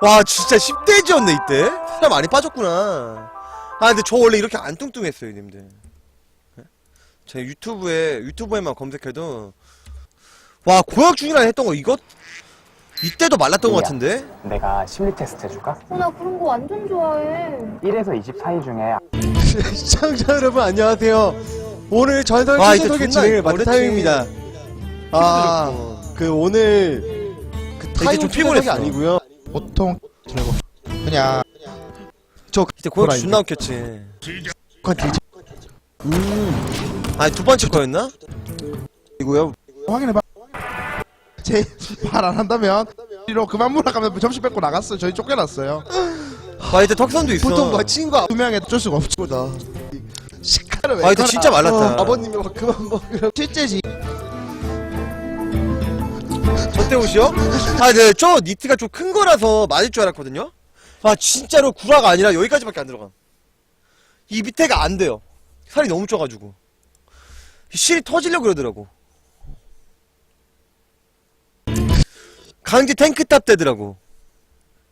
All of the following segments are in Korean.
와 진짜 10대지였네 이때 살 많이 빠졌구나 아 근데 저 원래 이렇게 안 뚱뚱했어요 님들 예? 제 유튜브에 유튜브에만 검색해도 와 고약 중이라 했던 거 이거 이때도 말랐던 것 이야. 같은데 내가 심리 테스트 해줄까? 어, 나 그런 거 완전 좋아해. 1에서 20 사이 중에 시청자 여러분 안녕하세요. 오늘 전설 와, 최재석의 존나 진행을 맡은. 타임입니다. 아. 그 오늘 그 타임 좀 피곤했어. 아니고요. 보통 저거 그냥 저 이때 호랑이. 존나 웃겼지 컨텐츠 아니 두 번째 거였나? 이고요. 확인해봐. 제말 안 한다면 이로 그만 물어가면 점심 뺏고 나갔어요. 저희 쫓겨났어요. 와 이때 턱선도 있어 보통 뭐 친구가 두 명에 어쩔 수가 없죠. 나 식가를 왜? 아 이때? 진짜 말랐다 어, 아버님이 막 그만 먹으라고. 실제 지. 저때 옷이요? 아, 네, 저 니트가 좀 큰 거라서 맞을 줄 알았거든요? 아, 진짜로 구라가 아니라 여기까지밖에 안 들어가. 이 밑에가 안 돼요. 살이 너무 쪄가지고. 실이 터지려고 그러더라고. 강제 탱크탑 되더라고.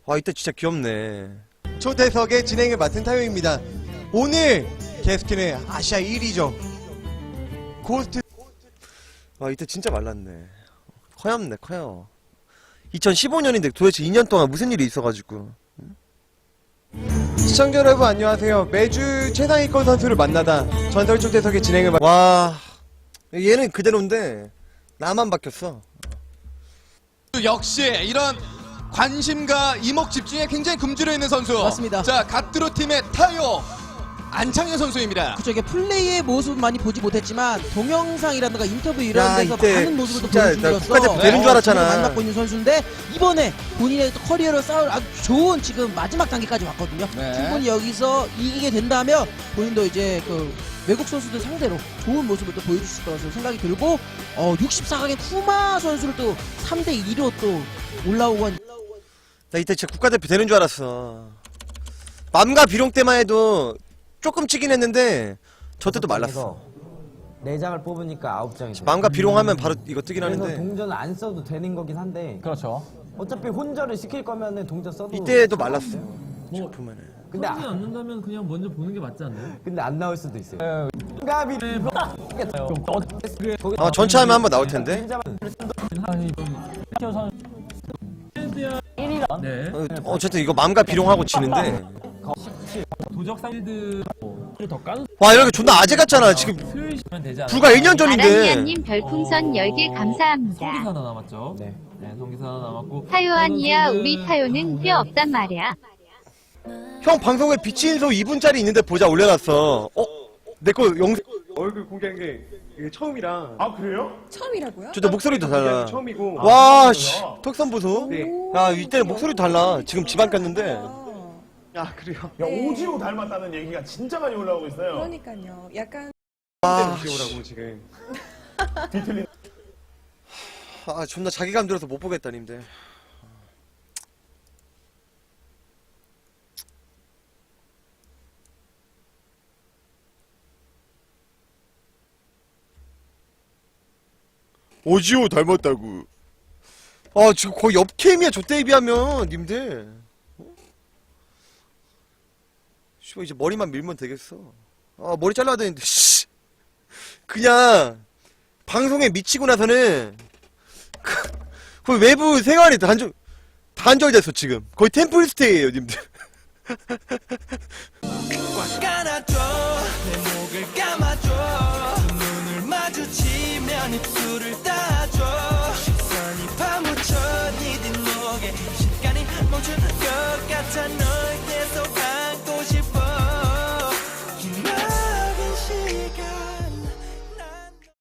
와, 이때 진짜 귀엽네. 초대석의 진행을 맡은 타임입니다. 오늘 게스트는 아시아 1위죠. 고스트 와, 이때 진짜 말랐네. 커엽네, 커요. 2015년인데 도대체 2년 동안 무슨 일이 있어가지고. 시청자 여러분 안녕하세요. 매주 최상위권 선수를 만나다 전설 초대석의 진행을 맡 와, 얘는 그대로인데, 나만 바뀌었어. 역시 이런 관심과 이목 집중에 굉장히 굶주려 있는 선수. 맞습니다. 자, 갓드로 팀의 타요 안창현 선수입니다. 그쵸 이게 플레이의 모습 많이 보지 못했지만 동영상이라든가 인터뷰 이런 야, 데서 이때 많은 모습을 또 진짜 나 보여주면서 국가대표 되는 줄 알았잖아. 많이 맡고 있는 선수인데 이번에 본인의 또 커리어를 쌓을 아주 좋은 지금 마지막 단계까지 왔거든요. 네. 충분히 여기서 이기게 된다면 본인도 이제 그 외국 선수들 상대로 좋은 모습을 또 보여줄 수 있을 거라서 생각이 들고 어 64강의 쿠마 선수를 또 3대 2로 또 올라오고 한 나 이때 진짜 국가대표 되는 줄 알았어. 맘과 비룡 때만 해도 조금 찌긴 했는데 저 때도 말랐어. 네 장을 뽑으니까 아홉 장이 돼. 맘과 비룡 하면 바로 이거 뜨긴 그래서 하는데 동전 안 써도 되는 거긴 한데. 그렇죠. 어차피 혼전을 시킬 거면은 동전 써도. 이때도 말랐어. 보면은. 근데 안, 않는다면 그냥 먼저 보는 게 맞지 않나요? 근데 안 나올 수도 있어요. 가비. 아 전차하면 한번 나올 텐데. 네. 어, 어쨌든 이거 맘과 비룡하고 지는데. 도적 사일드를 더 까는 와 이렇게 존나 아재 같잖아 지금 되지 않아요? 불과 1년 전인데. 아라니아님 별풍선 10개 감사합니다. 성기사 하나 남았죠? 네. 네, 성기사 하나 남았고. 타요아니야, 우리 타요는 뼈 없단 말이야. 형 방송에 비치인 소 2분짜리 있는데 보자 올려놨어. 어? 내 거 영상 얼굴 공개한 게 이게 처음이라 아 그래요? 처음이라고요? 저도 목소리도 달라. 처음이고 와, 씨, 턱선 보소. 네. 야, 이때는 목소리도 달라. 지금 집안 갔는데. 아 그래요. 야 오지호 닮았다는 얘기가 진짜 많이 올라오고 있어요. 그러니까요. 약간 아, 오라고 지금. 뒤틀린 아, 존나 자기감 들어서 못 보겠다, 님들. 오지오 닮았다고. 아, 지금 거의 옆캠이야, 저 때에 비하면, 님들. 어? 씨발, 이제 머리만 밀면 되겠어. 아, 머리 잘라야 되는데, 씨. 그냥, 방송에 미치고 나서는, 거의 외부 생활이 단절, 단절됐어, 지금. 거의 템플스테이에요, 님들. 멈춘 것 같아 너